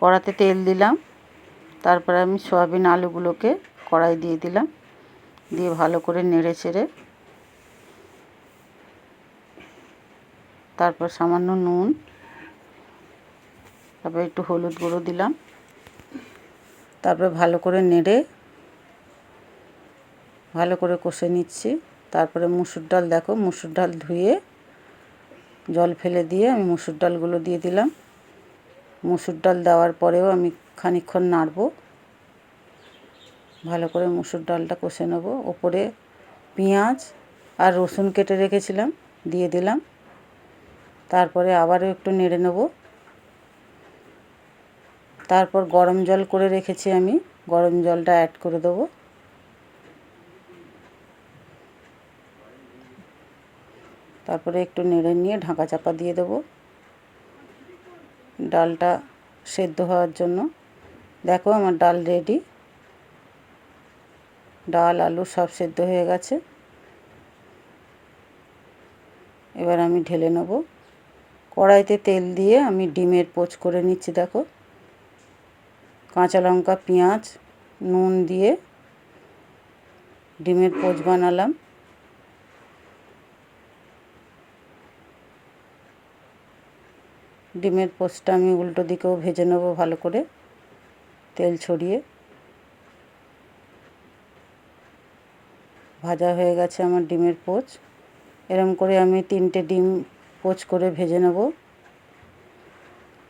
কড়াতে তেল দিলাম। তারপরে আমি সয়াবিন আলুগুলোকে কড়াই দিয়ে দিলাম। দিয়ে ভালো করে নেড়ে চেড়ে। তারপর সামান্য নুন। তারপর একটু হলুদ গুঁড়ো দিলাম। তারপরে ভালো করে নেড়ে ভালো করে কষে নিচ্ছি। তারপরে মুসুর ডাল দেখো, মুসুর ডাল ধুয়ে জল ফেলে দিয়ে আমি মুসুর ডালগুলো দিয়ে দিলাম। মুসুর ডাল দেওয়ার পরেও আমি খানিক্ষণ নাড়ব। ভালো করে মুসুর ডালটা কষে নেব। ওপরে পেঁয়াজ আর রসুন কেটে রেখেছিলাম, দিয়ে দিলাম। তারপরে আবারও একটু নেড়ে নেব। তারপর গরম জল করে রেখেছি আমি, গরম জলটা অ্যাড করে দেবো। তারপরে একটু নেড়ে নিয়ে ঢাকা চাপা দিয়ে দেবো। ডালটা সেদ্ধ হওয়ার জন্য। দেখো আমার ডাল রেডি ডাল, আলু সব সেদ্ধ হয়ে গেছে। এবার আমি ঢেলে নেব। কড়াইতে তেল দিয়ে আমি ডিমের পোচ করে নিচ্ছি, দেখো। কাঁচা লঙ্কা, পেঁয়াজ, নুন দিয়ে ডিমের পোচ বানালাম। ডিমের পোস্টটা আমি উল্টো দিকেও ভেজে নেব ভালো করে, তেল ছড়িয়ে। ভাজা হয়ে গেছে আমার ডিমের পোচ। এরম করে আমি তিনটে ডিম পোচ করে ভেজে নেব।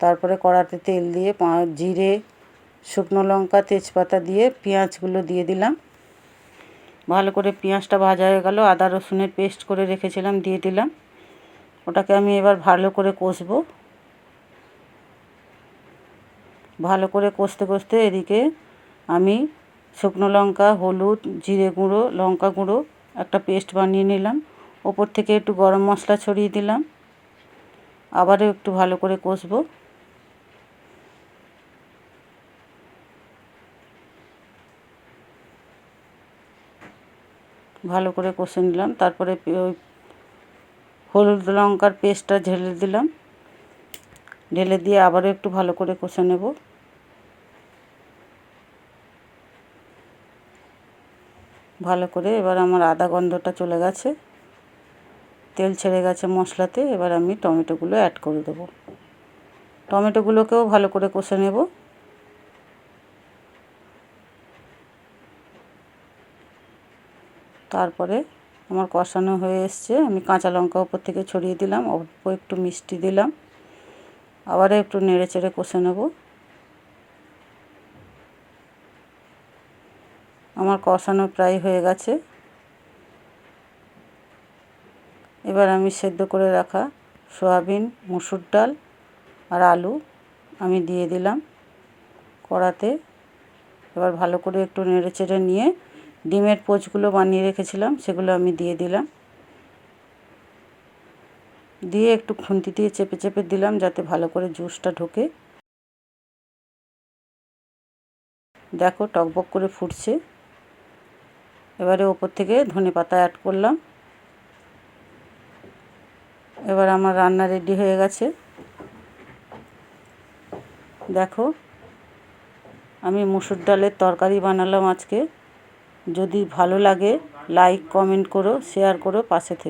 তারপরে কড়াতে তেল দিয়ে জিরে, শুকনো লঙ্কা, তেজপাতা দিয়ে পেঁয়াজগুলো দিয়ে দিলাম। ভালো করে পেঁয়াজটা ভাজা হয়ে গেল, আদা রসুনের পেস্ট করে রেখেছিলাম, দিয়ে দিলাম। ওটাকে আমি এবার ভালো করে কষবো। ভালো করে কষতে কষতে এদিকে আমি শুকনো লঙ্কা, হলুদ, জিরে গুঁড়ো, লঙ্কা গুঁড়ো একটা পেস্ট বানিয়ে নিলাম। ওপর থেকে একটু গরম মশলা ছড়িয়ে দিলাম। আবারও একটু ভালো করে কষবো। ভালো করে কষে নিলাম। তারপরে ওই হলুদ লঙ্কার পেস্টটা ঢেলে দিলাম। ঢেলে দিয়ে আবারও একটু ভালো করে কষে নেব। ভালো করে। এবার আমার আদা গন্ধটা চলে গেছে। তেল ছেড়ে গেছে মশলাতে। এবার আমি টমেটোগুলো অ্যাড করে দেবো। টমেটোগুলোকেও ভালো করে কষে নেব। তারপরে আমার কষানো হয়ে এসছে। আমি কাঁচা লঙ্কা উপর থেকে ছড়িয়ে দিলাম। অল্প একটু মিষ্টি দিলাম। আবার একটু নেড়ে চেড়ে কষে নেব। আমার কষানো প্রায় হয়ে গেছে। এবার আমি সেদ্ধ করে রাখা সয়াবিন, মুসুর ডাল আর আলু আমি দিয়ে দিলাম কড়াতে। এবার ভালো করে একটু নেড়ে চেড়ে নিয়ে ডিমের পোচগুলো বানিয়ে রেখেছিলাম, সেগুলো আমি দিয়ে দিলাম। দিয়ে একটু খুন্তি দিয়ে চেপে চেপে দিলাম যাতে ভালো করে জুসটা ঢোকে। দেখো টকবক করে ফুটছে। এবারে ওপর থেকে ধনে পাতা অ্যাড করলাম। এবার আমার রান্না রেডি হয়ে গেছে। দেখো, আমি মুসুর ডালের তরকারি বানালাম আজকে। যদি ভালো লাগে লাইক কমেন্ট করো শেয়ার করো, পাশে থেকো।